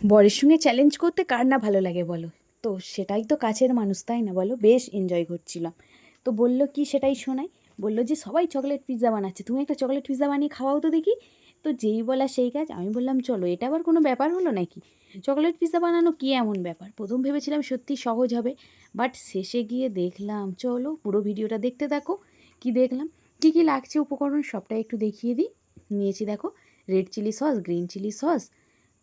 বরের সঙ্গে চ্যালেঞ্জ করতে কার না ভালো লাগে বলো? তো সেটাই তো কাছের মানুষ, তাই না বলো? বেশ এনজয় করছিলাম। তো বলল কি সেটাই শোনাই। বলল যে, সবাই চকলেট পিৎজা বানাচ্ছে। তুমি একটা চকলেট পিৎজা বানিয়ে খাওয়াও তো দেখি। তো যেই বলা সেই কাজ। আমি বললাম, চলো, এটা আবার কোনো ব্যাপার হলো নাকি? চকলেট পিৎজা বানানো কী এমন ব্যাপার? প্রথম ভেবেছিলাম সত্যি সহজ হবে। বাট শেষে গিয়ে দেখলাম, চলো, পুরো ভিডিওটা দেখতে থাকো। কি দেখলাম? কী কী লাগছে উপকরণ সবটাই একটু দেখিয়ে দিই। নিয়েছি দেখো red chilli sauce green chilli sauce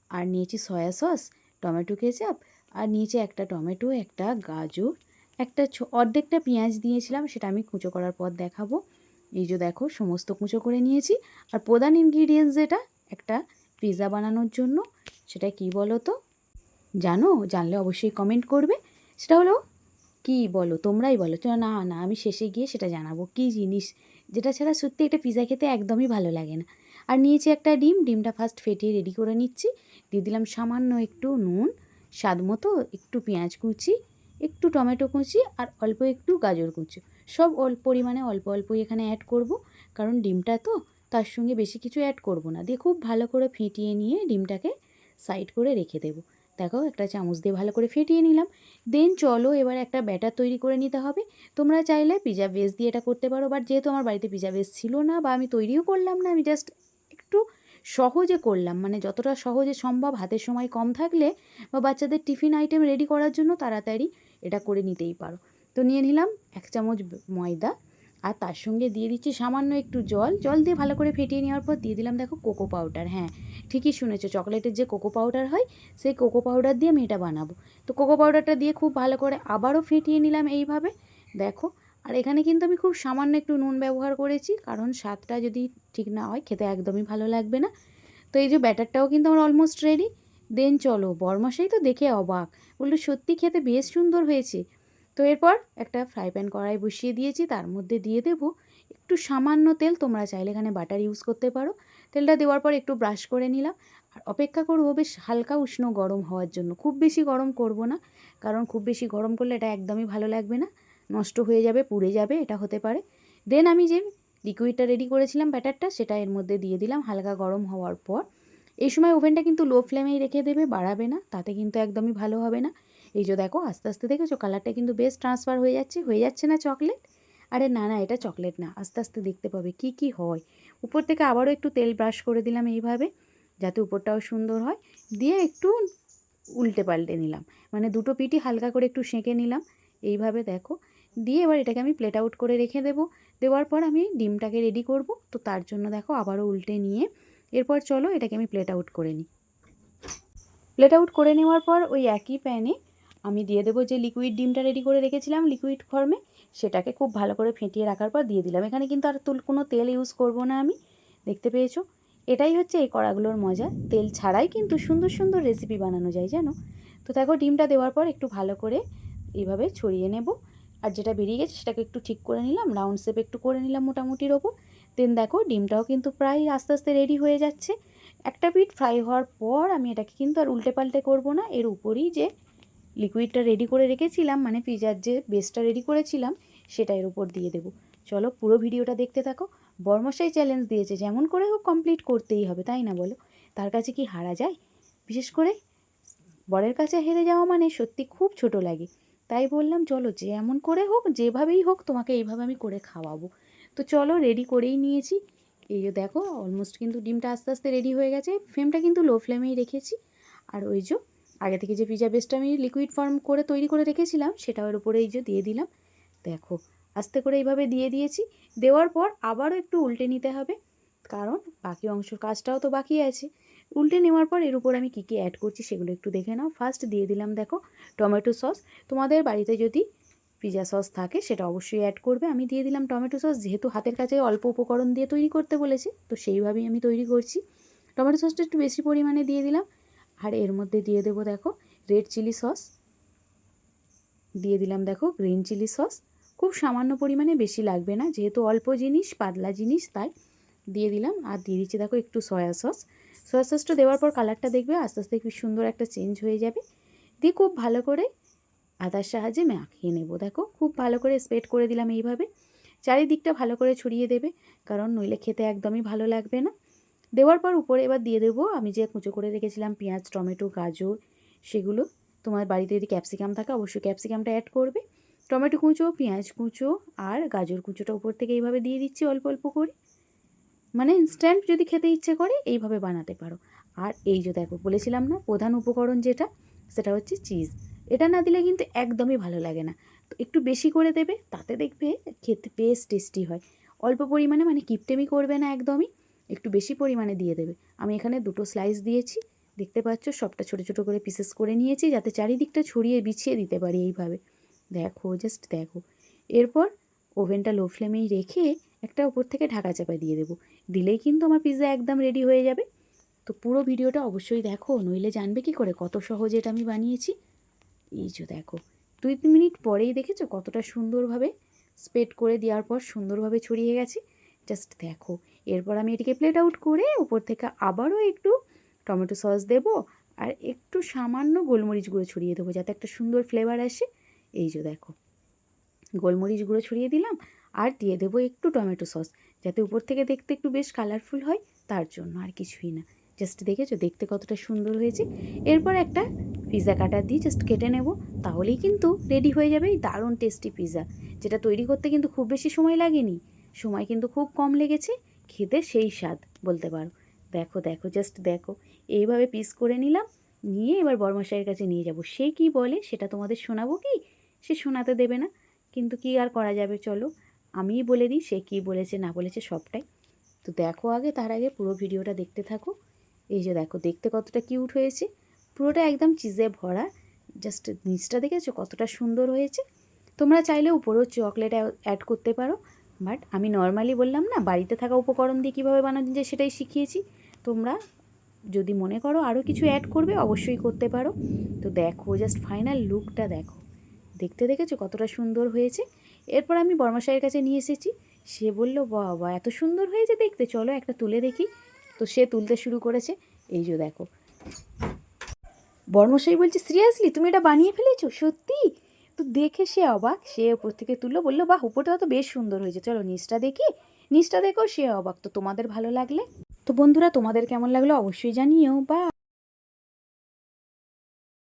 আর নিয়েছি সয়া সস, টমেটো কেচাপ, আর নিয়েছি একটা টমেটো, একটা গাজর, একটা অর্ধেকটা পেঁয়াজ দিয়েছিলাম, সেটা আমি কুঁচো করার পর দেখাবো। এই যে দেখো, সমস্ত কুচো করে নিয়েছি। আর প্রধান ইনগ্রিডিয়েন্টস যেটা, একটা পিৎজা বানানোর জন্য, সেটা কি বলো তো জানো? জানলে অবশ্যই কমেন্ট করবে। সেটা হলো, কি বলো? তোমরাই বলো। না না, আমি শেষে গিয়ে সেটা জানাব। কী জিনিস? যেটা ছাড়া সত্যি একটা পিৎজা খেতে একদমই ভালো লাগে না। আর নিয়েছি একটা ডিম, ডিমটা ফার্স্ট ফেটিয়ে রেডি করে নিচ্ছি। দিয়ে দিলাম সামান্য একটু নুন, স্বাদ মতো একটু পেঁয়াজ কুচি, একটু টমেটো কুচি আর অল্প একটু গাজর কুচি। সব অল্প পরিমাণে অল্প অল্পই এখানে অ্যাড করব, কারণ ডিমটা তো তার সঙ্গে বেশি কিছু অ্যাড করব না। দিয়ে খুব ভালো করে ফেটিয়ে নিয়ে ডিমটাকে সাইড করে রেখে দেবো। দেখো একটা চামচ দিয়ে ভালো করে ফেটিয়ে নিলাম। দেন চলো এবার একটা ব্যাটার তৈরি করে নিতে হবে। তোমরা চাইলে পিজা বেস দিয়ে এটা করতে পারো বাট যেহেতু আমার বাড়িতে পিজা বেস ছিল না বা আমি তৈরিও করলাম না, আমি জাস্ট সহজে করলাম। মানে যতটা সহজে সম্ভব হাতের সময় কম থাকলে বা বাচ্চাদের টিফিন আইটেম রেডি করার জন্য তাড়াতাড়ি এটা করে নিতেই পারো। তো নিয়ে নিলাম এক চামচ ময়দা আর তার সঙ্গে দিয়ে দিচ্ছি সামান্য একটু জল। জল দিয়ে ভালো করে ফেটিয়ে নেওয়ার পর দিয়ে দিলাম দেখো কোকো পাউডার হ্যাঁ ঠিকই শুনেছো চকলেটের যে কোকো পাউডার হয়, সেই কোকো পাউডার দিয়ে আমি এটা বানাবো। তো কোকো পাউডারটা দিয়ে খুব ভালো করে আবারও ফেটিয়ে নিলাম এইভাবে। দেখো আর এখানে কিন্তু আমি খুব সামান্য একটু নুন ব্যবহার করেছি, কারণ স্বাদটা যদি ঠিক না হয় খেতে একদমই ভালো লাগবে না। তো এই যে ব্যাটারটাও কিন্তু আমার অলমোস্ট রেডি দেন চলো বরমশাই তো দেখে অবাক। বলল, সত্যি খেতে বেশ সুন্দর হয়েছে। তো এরপর একটা ফ্রাই প্যান কড়াই বসিয়ে দিয়েছি, তার মধ্যে দিয়ে দেবো একটু সামান্য তেল। তোমরা চাইলে এখানে বাটার ইউজ করতে পারো। তেলটা দেওয়ার পর একটু ব্রাশ করে নিলাম। আর অপেক্ষা করব বেশ হালকা উষ্ণ গরম হওয়ার জন্য। খুব বেশি গরম করব না, কারণ খুব বেশি গরম করলে এটা একদমই ভালো লাগবে না। নষ্ট হয়ে যাবে, পুড়ে যাবে, এটা হতে পারে। দেন আমি যে লিকুইডটা রেডি করেছিলাম ব্যাটারটা, সেটা এর মধ্যে দিয়ে দিলাম হালকা গরম হওয়ার পর। এই সময় ওভেনটা কিন্তু লো ফ্লেমেই রেখে দেবে, বাড়াবে না, তাতে কিন্তু একদমই ভালো হবে না। এই যে দেখো, আস্তে আস্তে দেখেছ কালারটা কিন্তু বেশ ট্রান্সফার হয়ে যাচ্ছে হয়ে যাচ্ছে না চকলেট আরে না না, এটা চকলেট না, আস্তে আস্তে দেখতে পাবে কি কি হয়। উপর থেকে আবারও একটু তেল ব্রাশ করে দিলাম এইভাবে, যাতে উপরটাও সুন্দর হয়। দিয়ে একটু উল্টে পাল্টে নিলাম মানে দুটো পিঠই হালকা করে একটু সেঁকে নিলাম। এইভাবে দেখো দিয়ে এবার এটাকে আমি প্লেট আউট করে রেখে দেবো। দেওয়ার পর আমি ডিমটাকে রেডি করব। তো তার জন্য দেখো আবারও উল্টে নিয়ে এরপর চলো এটাকে আমি প্লেট আউট করে নিই। প্লেট আউট করে নেওয়ার পর ওই একই প্যানে আমি দিয়ে দেবো যে লিকুইড ডিমটা রেডি করে রেখেছিলাম লিকুইড ফর্মে সেটাকে খুব ভালো করে ফেটিয়ে রাখার পর দিয়ে দিলাম। এখানে কিন্তু আর তুল কোনো তেল ইউজ করব না আমি, দেখতে পেয়েছ? এটাই হচ্ছে এই কড়াগুলোর মজা। তেল ছাড়াই কিন্তু সুন্দর সুন্দর রেসিপি বানানো যায়, জানো? তো দেখো ডিমটা দেওয়ার পর একটু ভালো করে এইভাবে ছড়িয়ে নেব। আর যেটা বেরিয়ে গেছে সেটাকে একটু ঠিক করে নিলাম রাউন্ড শেপ একটু করে নিলাম মোটামুটির ওপর দেন দেখো, ডিমটাও কিন্তু প্রায় আস্তে আস্তে রেডি হয়ে যাচ্ছে। একটা পিঠ ফ্রাই হওয়ার পর আমি এটাকে কিন্তু আর উল্টে পাল্টে করব না। এর উপরই যে লিকুইডটা রেডি করে রেখেছিলাম মানে পিজার যে বেসটা রেডি করেছিলাম, সেটা এর উপর দিয়ে দেবো। চলো পুরো ভিডিওটা দেখতে থাকো। বর্মশাই চ্যালেঞ্জ দিয়েছে, যেমন করে হোক কমপ্লিট করতেই হবে, তাই না বলো? তার কাছে কি হারা যায়? বিশেষ করে বরের কাছে হেরে যাওয়া মানে সত্যি খুব ছোট লাগে। তাই বললাম, চলো যে এমন করে হোক, যেভাবেই হোক তোমাকে এইভাবে আমি করে খাওয়াবো। তো চলো রেডি করেই নিয়েছি। এই যে দেখো অলমোস্ট কিন্তু ডিমটা আস্তে আস্তে রেডি হয়ে গেছে। ফ্লেমটা কিন্তু লো ফ্লেমেই রেখেছি। আর ওই যে আগে থেকে যে পিজা বেসটা আমি লিকুইড ফর্ম করে তৈরি করে রেখেছিলাম, সেটা ওর উপরে এই যে দিয়ে দিলাম। দেখো, আস্তে করে এইভাবে দিয়ে দিয়েছি। দেওয়ার পর আবারও একটু উল্টে নিতে হবে, কারণ বাকি অংশ কাজটাও তো বাকি আছে। উল্টে নেওয়ার পর এর উপর আমি কী কী অ্যাড করছি সেগুলো একটু দেখে নাও। ফার্স্ট দিয়ে দিলাম দেখো টমেটো সস তোমাদের বাড়িতে যদি পিজা সস থাকে, সেটা অবশ্যই অ্যাড করবে। আমি দিয়ে দিলাম টমেটো সস যেহেতু হাতের কাছে অল্প উপকরণ দিয়ে তৈরি করতে বলেছে, তো সেইভাবেই আমি তৈরি করছি। টমেটো সসটা একটু বেশি পরিমাণে দিয়ে দিলাম। আর এর মধ্যে দিয়ে দেবো দেখো রেড চিলি সস দিয়ে দিলাম দেখো গ্রিন চিলি সস খুব সামান্য পরিমাণে বেশি লাগবে না, যেহেতু অল্প জিনিস, পাতলা জিনিস, তাই। দিয়ে দিলাম। আর দিয়ে দিচ্ছি দেখো একটু সয়া সস সয়া সসটা দেওয়ার পর কালারটা দেখবে, আস্তে আস্তে খুব সুন্দর একটা চেঞ্জ হয়ে যাবে। দিয়ে খুব ভালো করে আদার সাহায্যে মাখিয়ে নেব। দেখো, খুব ভালো করে স্প্রেড করে দিলাম এইভাবে। চারিদিকটা ভালো করে ছড়িয়ে দেবে, কারণ নইলে খেতে একদমই ভালো লাগবে না। দেওয়ার পর উপরে এবার দিয়ে দেবো, আমি যে কুঁচো করে রেখেছিলাম, পেঁয়াজ, টমেটো, গাজর, সেগুলো। তোমার বাড়িতে যদি ক্যাপসিকাম থাকে, অবশ্যই ক্যাপসিকামটা অ্যাড করবে। টমেটো কুঁচো, পেঁয়াজ কুঁচো আর গাজর কুঁচোটা উপর থেকে এইভাবে দিয়ে দিচ্ছি অল্প অল্প করে। মানে ইনস্ট্যান্ট যদি খেতে ইচ্ছে করে, এইভাবে বানাতে পারো। আর এই যে দেখো, বলেছিলাম না, প্রধান উপকরণ যেটা, সেটা হচ্ছে চিজ এটা না দিলে কিন্তু একদমই ভালো লাগে না। তো একটু বেশি করে দেবে, তাতে দেখবে খেতে বেশ টেস্টি হয়। অল্প পরিমাণে মানে কিপটেমি করবে না একদমই, একটু বেশি পরিমাণে দিয়ে দেবে। আমি এখানে দুটো স্লাইস দিয়েছি। দেখতে পাচ্ছ, সবটা ছোটো ছোটো করে পিসেস করে নিয়েছি, যাতে চারিদিকটা ছড়িয়ে বিছিয়ে দিতে পারি এইভাবে। দেখো জাস্ট দেখো। এরপর ওভেনটা লো ফ্লেমেই রেখে একটা উপর থেকে ঢাকা চাপা দিয়ে দেবো। দিলেই কিন্তু আমার পিৎজা একদম রেডি হয়ে যাবে। তো পুরো ভিডিওটা অবশ্যই দেখো, নইলে জানবে কি করে, কত সহজে এটা আমি বানিয়েছি। এই যে দেখো, দুই তিন মিনিট পরেই দেখেছ কতটা সুন্দরভাবে স্প্রেড করে দেওয়ার পর সুন্দরভাবে ছড়িয়ে গেছে। জাস্ট দেখো, এরপর আমি এটিকে প্লেট আউট করে উপর থেকে আবারও একটু টমেটো সস দেবো আর একটু সামান্য গোলমরিচ গুঁড়ো ছড়িয়ে দেবো, যাতে একটা সুন্দর ফ্লেভার আসে। এই যে দেখো, গোলমরিচ গুঁড়ো ছড়িয়ে দিলাম আর দিয়ে দেবো একটু টমেটো সস, যাতে উপর থেকে দেখতে একটু বেশ কালারফুল হয়, তার জন্য আর কিছুই না। জাস্ট দেখেছ, দেখতে কতটা সুন্দর হয়েছে। এরপর একটা পিৎজা কাটার দিয়ে জাস্ট কেটে নেব, তাহলেই কিন্তু রেডি হয়ে যাবে এই দারুণ টেস্টি পিৎজা যেটা তৈরি করতে কিন্তু খুব বেশি সময় লাগেনি, সময় কিন্তু খুব কম লেগেছে, খেতে সেই স্বাদ, বলতে পারো। দেখো দেখো জাস্ট দেখো। এইভাবে পিস করে নিলাম, নিয়ে এবার বর্মশাইয়ের কাছে নিয়ে যাব। সে কি বলে, সেটা তোমাদের শোনাবো কি? সে শোনাতে দেবে না। কিন্তু কি আর করা যাবে, চলো। আমিই বলে দিই, সে কী বলেছে, না বলেছে, সবটাই। তো দেখো আগে, তার আগে পুরো ভিডিওটা দেখতে থাকো। এই যে দেখো, দেখতে কতটা কিউট হয়েছে। পুরোটা একদম চিজে ভরা। জাস্ট নিচটা দেখেছ, কতটা সুন্দর হয়েছে। তোমরা চাইলে উপরেও চকলেট অ্যাড করতে পারো। বাট আমি নর্মালি বললাম না, বাড়িতে থাকা উপকরণ দিয়ে কীভাবে বানানো যায় সেটাই শিখিয়েছি। তোমরা যদি মনে করো আরও কিছু অ্যাড করবে, অবশ্যই করতে পারো। তো দেখো জাস্ট ফাইনাল লুকটা দেখো। দেখতে দেখেছ কতটা সুন্দর হয়েছে? এরপর আমি বর্মাশাইয়ের কাছে নিয়ে এসেছি। সে বলল, বাবা, এত সুন্দর হয়েছে দেখতে। চলো একটা তুলে দেখি। তো সে তুলতে শুরু করেছে। এই যে দেখো। বর্মশাই বলছে, সিরিয়াসলি, তুমি এটা বানিয়ে ফেলেছো? সত্যি? তো দেখে সে অবাক। সে ওপর থেকে তুললো, বলল, বাহ, উপরটা তো বেশ সুন্দর হয়েছে। চলো নিচটা দেখি। নিচটা দেখো সে অবাক। তো তোমাদের ভালো লাগলে? তো বন্ধুরা, তোমাদের কেমন লাগল অবশ্যই জানিও। বা